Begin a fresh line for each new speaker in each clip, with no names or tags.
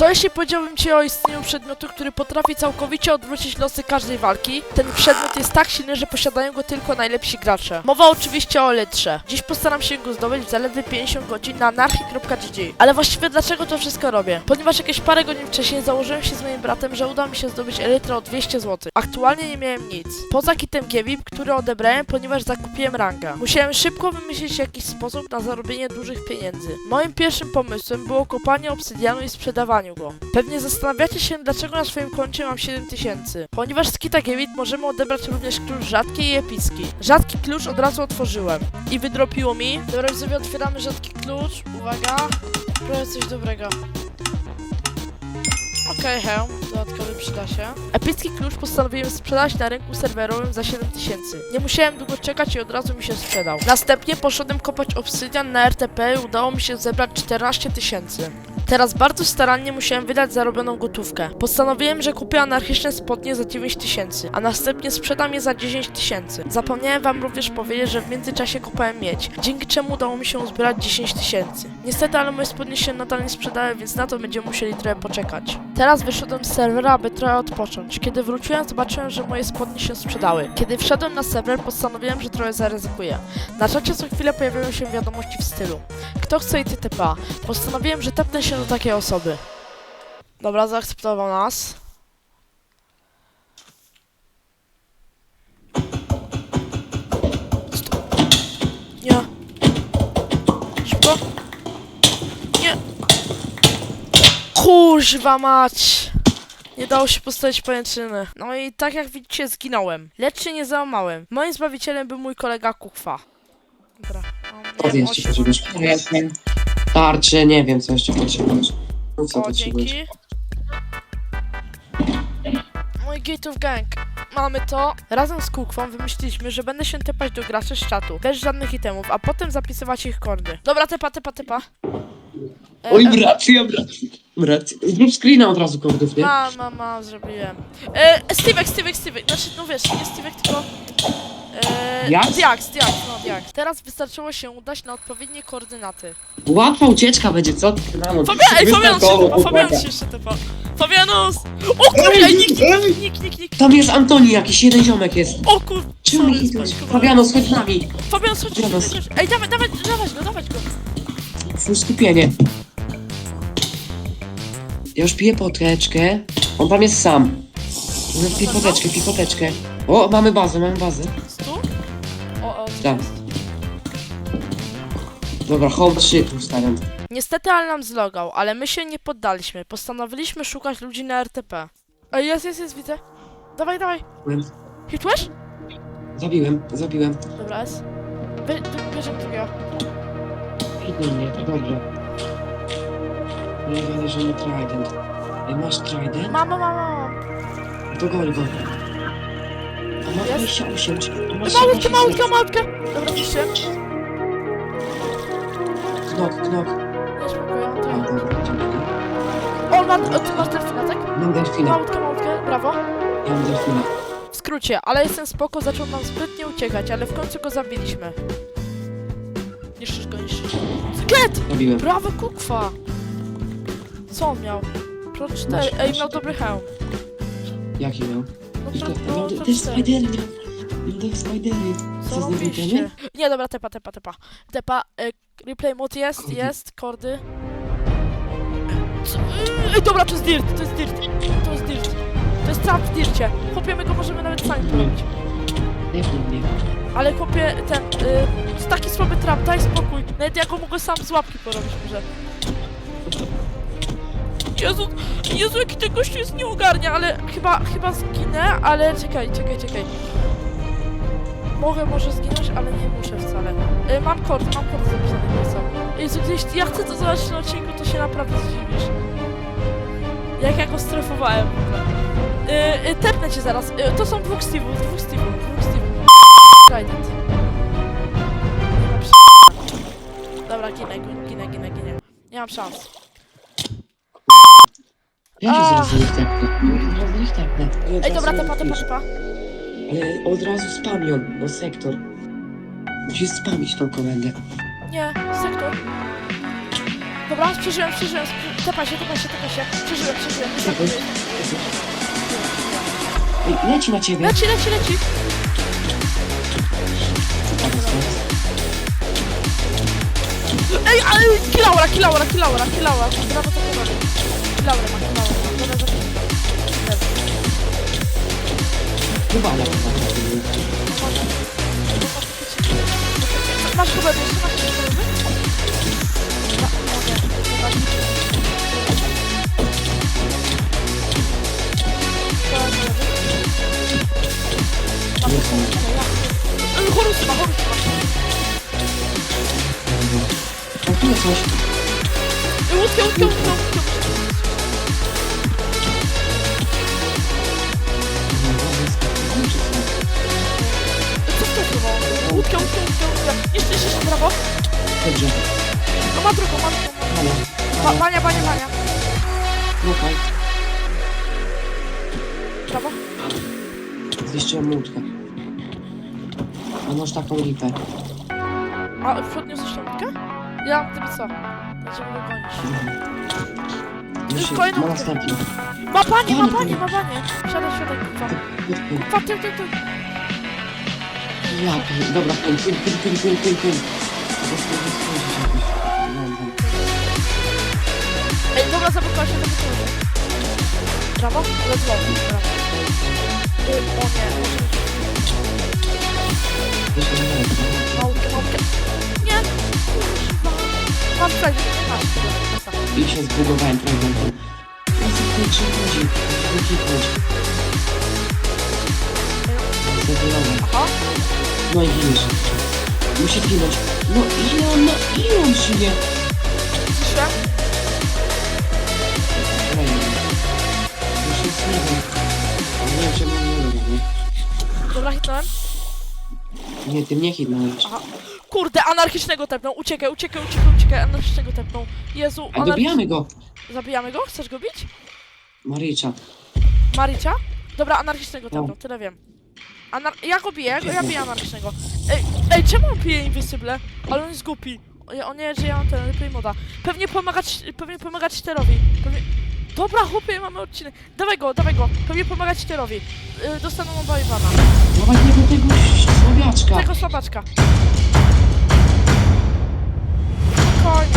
Co jeśli powiedziałbym ci o istnieniu przedmiotu, który potrafi całkowicie odwrócić losy każdej walki? Ten przedmiot jest tak silny, że posiadają go tylko najlepsi gracze. Mowa oczywiście o Elytrze. Dziś postaram się go zdobyć w zaledwie 50 godzin na anarchy.gg. Ale właściwie dlaczego to wszystko robię? Ponieważ jakieś parę godzin wcześniej założyłem się z moim bratem, że uda mi się zdobyć Elytrę o 200 zł. Aktualnie nie miałem nic. Poza kitem Giewip, który odebrałem, ponieważ zakupiłem ranga. Musiałem szybko wymyślić jakiś sposób na zarobienie dużych pieniędzy. Moim pierwszym pomysłem było kopanie obsydianu i go. Pewnie zastanawiacie się, dlaczego na swoim koncie mam 7000. Ponieważ z kita możemy odebrać również klucz rzadki i epicki. Rzadki klucz od razu otworzyłem. I wydropiło mi. Dobra, sobie otwieramy rzadki klucz. Uwaga. Proszę coś dobrego. Okej, hełm, dodatkowy przyda się. Epicki klucz postanowiłem sprzedać na rynku serwerowym za 7000. Nie musiałem długo czekać i od razu mi się sprzedał. Następnie poszedłem kopać obsydian na RTP i udało mi się zebrać 14 tysięcy. Teraz bardzo starannie musiałem wydać zarobioną gotówkę. Postanowiłem, że kupię anarchiczne spodnie za 9 tysięcy, a następnie sprzedam je za 10 tysięcy. Zapomniałem wam również powiedzieć, że w międzyczasie kopałem miedź, dzięki czemu udało mi się uzbierać 10 tysięcy. Niestety, ale moje spodnie się nadal nie sprzedały, więc na to będziemy musieli trochę poczekać. Teraz wyszedłem z serwera, aby trochę odpocząć. Kiedy wróciłem, zobaczyłem, że moje spodnie się sprzedały. Kiedy wszedłem na serwer, postanowiłem, że trochę zaryzykuję. Na czacie co chwilę pojawiają się wiadomości w stylu Kto chce ITTP? Postanowiłem, że tepnę się do takiej osoby. Dobra, zaakceptował nas. Kurwa mać. Nie dało się postawić pajęczyny. No i tak jak widzicie, zginąłem. Lecz się nie załamałem. Moim zbawicielem był mój kolega Kuchwa. Dobra. mam, nie wiem,
Powiedz ci, potrzebujesz tarczy, nie wiem co jeszcze potrzebujesz. No co
O,
potrzebujesz?
dzięki. Mój Gate of Gang. Mamy to. Razem z Kukwą wymyśliliśmy, że będę się tepać do graczy z czatu. Bez żadnych itemów, a potem zapisywać ich kordy. Dobra, tepa, tepa, tepa. E,
Oj,
e,
racja, brat. Brat, zrób screena od razu kordów, nie?
Mam, mam, mam, zrobiłem. E, Stevek, Stevek, Stevek. Znaczy, no wiesz, nie Stevek, tylko... E?
Diax,
Diax, no Diax. Teraz wystarczyło się udać na odpowiednie koordynaty.
Łatwa ucieczka będzie, co? ty, Rano,
Fabian, ej, Fabianus się Fabianus się jeszcze tepa. Fabianus! O kurde, ej, nikt, nikt, nikt, nikt, nikt.
Tam jest Antoni, jakiś jeden ziomek jest.
O kur...
Czemu
sorry,
idziesz?
spanikowałem.
Fabiano, schodź z nami.
Fabian, chodź,
Gdzie
chodź, chodź. Ej, dawaj, dawaj, dawać go, dawać go.
Full skupienie. Ja już piję poteczkę. On tam jest sam. No, Pij poteczkę, pij poteczkę. O, mamy bazę, mamy bazę.
Tu? O, o,
Tak.
jest?
Dobra, home 3 tu stawiam.
Niestety Al nam zlogał, ale my się nie poddaliśmy. Postanowiliśmy szukać ludzi na RTP. Ej, jest, jest, jest, widzę. Dawaj, dawaj. Hitłeś?
Zabiłem, zabiłem.
Dobra, jest. Wy, bierzemy drugiego.
Hitnij mnie, dobrze. Nie nie trident. Ej, masz trident?
Mama, mama, mama.
To gol go. A ma
Jest?
28, czy... a ma
Małutkę,
17.
małutkę, małutkę. Dobra, piszę.
Knok, knok.
Nie spokój, on
A,
to...
dobra, dziękuję.
O, ma, o, ty masz delfina, tak?
Mam delfina,
Małutkę, małutkę, brawo.
ja mam delfina.
W skrócie, ale jestem spoko, zaczął nam zbytnio uciekać, ale w końcu go zabiliśmy. Niszczysz go, niszczysz. Sklet!
Zabiłem.
Brawo, kukwa! Co on miał? Pro 4.
Masz,
Ej,
masz.
miał dobry hełm.
Jaki miał?
No,
I
pro,
to,
no,
no,
pro
te
4.
spidery miał. Miał te spidery. Co z niego
Zarobiście.
wiemy?
Nie, dobra, tepa, tepa, tepa. Tepa, e, replay mode jest, jest, kordy. Co? Ej, dobra, to jest dirt, to jest dirt, to jest dirt. To jest trap w dircie. Chłopie, my go możemy nawet sami porobić.
Nie wiem, nie.
Ale chłopie, ten, y, taki słaby trap, daj spokój. Nawet ja go mogę sam z łapki porobić może. Jezu, Jezu, jaki ten gościu jest nie ogarnia, ale chyba, chyba zginę, ale czekaj, czekaj, czekaj. Mogę może zginąć, ale nie muszę wcale. Y, mam kord, mam kord zapisany na sam. Jezu, gdzieś, ja chcę to zobaczyć na odcinku, to się naprawdę zdziwisz. Jak ja go strefowałem w ogóle. Y, y, tepnę cię zaraz. Y, to są dwóch Steve'ów, dwóch Steve'ów, dwóch Steve'ów. Nie. Dobra, ginę, ginę, ginę, ginę. Nie mam szans.
Ja się zaraz nie tepnę. Od razu nie. I od
Ej, dobra,
razu
tepa, tepa, tepa.
Ale od razu spamion, bo sektor. Musisz spamić tą komendę.
Nie, sektor. Dobra, przeżyłem, przeżyłem. sprze- tepaj się, tepaj się, tepaj się. Przeżyłem, przeżyłem.
Czekaj. Ej, leci na ciebie.
Leci, leci, leci. Ej, ale kilaura, kilaura, kilaura, kilaura. Brawo, to chyba. Kilaura ma,
Chyba nie. chyba nie.
Masz chyba jeszcze, masz jeszcze chyba? No, no nie, dobra.
Nie są.
Ej, Horusy ma, horusy ma.
Tam tu jest coś.
Ej, Łódkę, łódkę, łódkę, łódkę. Ej, Łódkę, łódkę, łódkę, łódkę. Jeszcze, jeszcze, jeszcze, brawo.
Dobrze.
No ma drugą, ma drugą.
Halo.
Ba bania, bania, bania.
Słuchaj.
Brawo.
Zniszczyłem łódkę. A masz taką lipę.
A tą łódkę? Ja, gdyby co? Będziemy go gonić.
Musi,
kolejną
ma następny.
Ma banie, ma
banie.
ma banie. Siadaj, siadaj, kurwa. Kurwa, ty, ty, ty.
Pyn. Po prostu nie spojrzysz jakoś. Nie wiem, tam.
Ej, dobra, zablokowała się, zablokowała się. Brawo? Let's go. Brawo. Y, o nie,
To się nie
kurwa. Mam nie masz. Dobra,
I się zbudowałem prezentem. Ja tutaj przychodzi. Chcę kliknąć. Zabiorę.
Aha.
No i giniesz. Musi zginąć. No ile on, no ile on żyje?
Ciszę.
Kolejny. Już nic nie wiem. Nie wiem, czemu nie robię, nie?
Dobra, hitnąłem.
Nie, ty mnie hitnąłeś.
Aha. Kurde, anarchicznego tepnął. Uciekaj, uciekaj, uciekaj, uciekaj. Anarchicznego tepnął. Jezu,
A dobijamy go.
Zabijamy go? Chcesz go bić?
Maricza.
Maricia? Dobra, anarchicznego tepnął,
No.
tyle wiem. Anar ja go biję, ja, biję anarchicznego. Ej, ej, czemu on pije Invisible? Ale on jest głupi. On nie, że ja mam ten replay moda. Pewnie pomagać, pewnie pomagać Czterowi. Pewnie... Dobra, chłopie, mamy odcinek. Dawaj go, dawaj go. Pewnie pomagać Czterowi. Yy, dostaną oba Iwana.
Dawaj tego, tego słabiaczka.
Tego słabaczka. Spokojnie.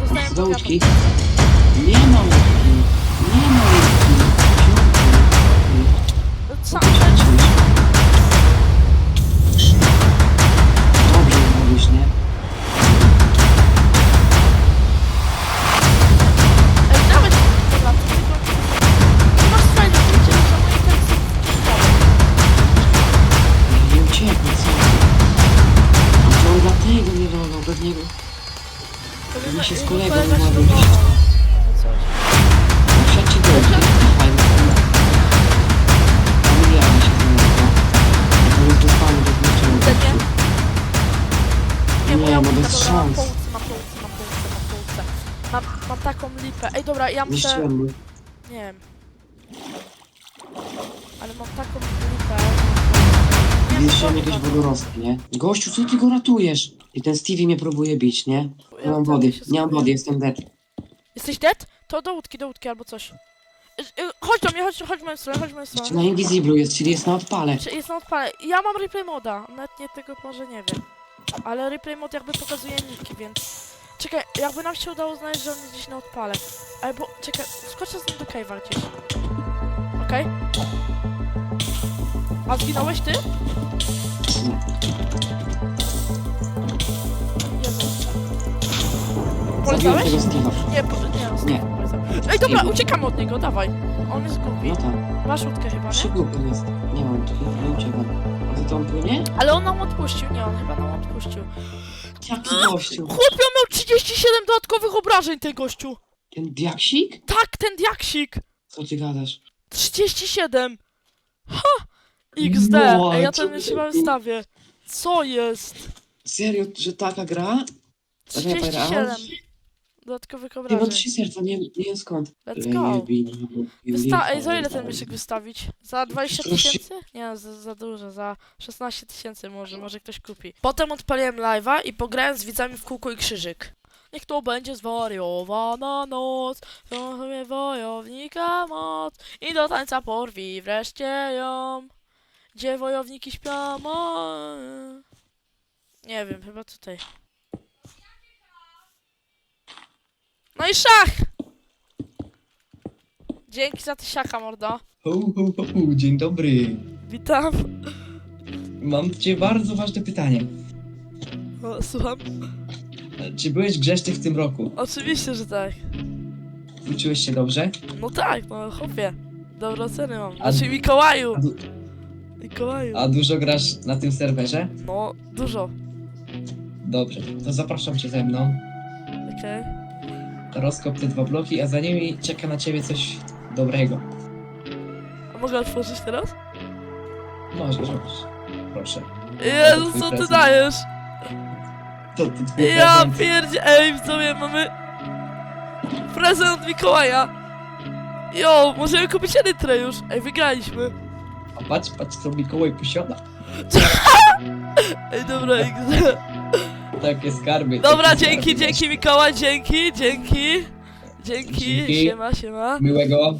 Dostaję
Do łódki.
podwiatę.
Nie ma niego. My się z kolegą wsiadł ci do łódki. Dawaj, no. Pomijamy się z do
Ten nie? Łódka,
bez szans.
Mam mam mam taką lipę. Ej, dobra, ja muszę...
Zniszczyłem.
Nie wiem. Ale mam taką lipę.
Zniszczyłem
no
jakieś
dobra.
wodorostki, nie? Gościu, co ty go ratujesz? I ten Stevie mnie próbuje bić, nie? Nie mam wody, nie mam wody, jestem dead.
Jesteś dead? To do łódki, do łódki albo coś. Y, y, Chodź do mnie, chodź, chodź w moją stronę, chodź w moją
Jeszcze
stronę.
na Invisiblu jest, czyli jest na odpale.
Czy jest na odpale? Ja mam replay moda, nawet nie tego może nie wiem. Ale replay mod jakby pokazuje niki, więc... Czekaj, jakby nam się udało znaleźć, że on jest gdzieś na odpale. Albo, czekaj, skoczę z nim do cave'a gdzieś. Okej? A zginąłeś ty?
Tego Steve'a.
Nie, po, nie,
Nie.
Ej, dobra,
Nie.
uciekamy od niego, dawaj. On jest głupi.
No tak,
Masz łódkę chyba, nie?
przygłupem jest. Nie mam, nie uciekam. A ty on płynie?
Ale on nam odpuścił, nie, on chyba nam odpuścił.
Jaki gościu?
Chłopie, on miał 37 dodatkowych obrażeń, ten gościu!
Ten diaksik?
Tak, ten diaksik!
Co ty gadasz?
37! Ha! XD!
No,
Ej, ja
co
to
ty-
chyba wystawię. Co jest?
Serio, że taka gra?
37 dodatkowych
mam
obrażeń.
trzy serca, nie, nie wiem skąd.
Let's go. Wysta Ej, za ile ten myszek wystawić? Za 20
Proszę.
tysięcy? Nie, za, za dużo, za 16 tysięcy może, może ktoś kupi. Potem odpaliłem live'a i pograłem z widzami w kółko i krzyżyk. Niech to będzie zwariowana noc, to sobie wojownika moc i do tańca porwi wreszcie ją, gdzie wojowniki śpią. o. Nie wiem, chyba tutaj. No i szach! Dzięki za tysiaka, mordo.
Ho, ho, ho, ho, dzień dobry.
Witam.
Mam do ciebie bardzo ważne pytanie.
O, słucham.
Czy byłeś grzeczny w tym roku?
Oczywiście, że tak.
Uczyłeś się dobrze?
No tak, no chłopie. Dobre oceny mam.
A-
Znaczy Mikołaju.
A, du-
Mikołaju.
a dużo grasz na tym serwerze?
No, dużo.
Dobrze, to zapraszam cię ze mną.
Okej.
Rozkop te dwa bloki, a za nimi czeka na ciebie coś dobrego.
A mogę otworzyć teraz?
Możesz, możesz. Proszę.
Jezu, co ty dajesz?
To, to twój
Ja
prezent.
pierdzie... Ej, w sobie mamy... Prezent Mikołaja. Jo, możemy kupić elytrę już. Ej, wygraliśmy.
A patrz, patrz co Mikołaj posiada.
Ej, dobra, XD.
Takie skarby.
Dobra,
takie
dzięki,
skarby.
dzięki Mikołaj, dzięki, dzięki. Dzięki,
Dzięki.
siema, siema.
Miłego.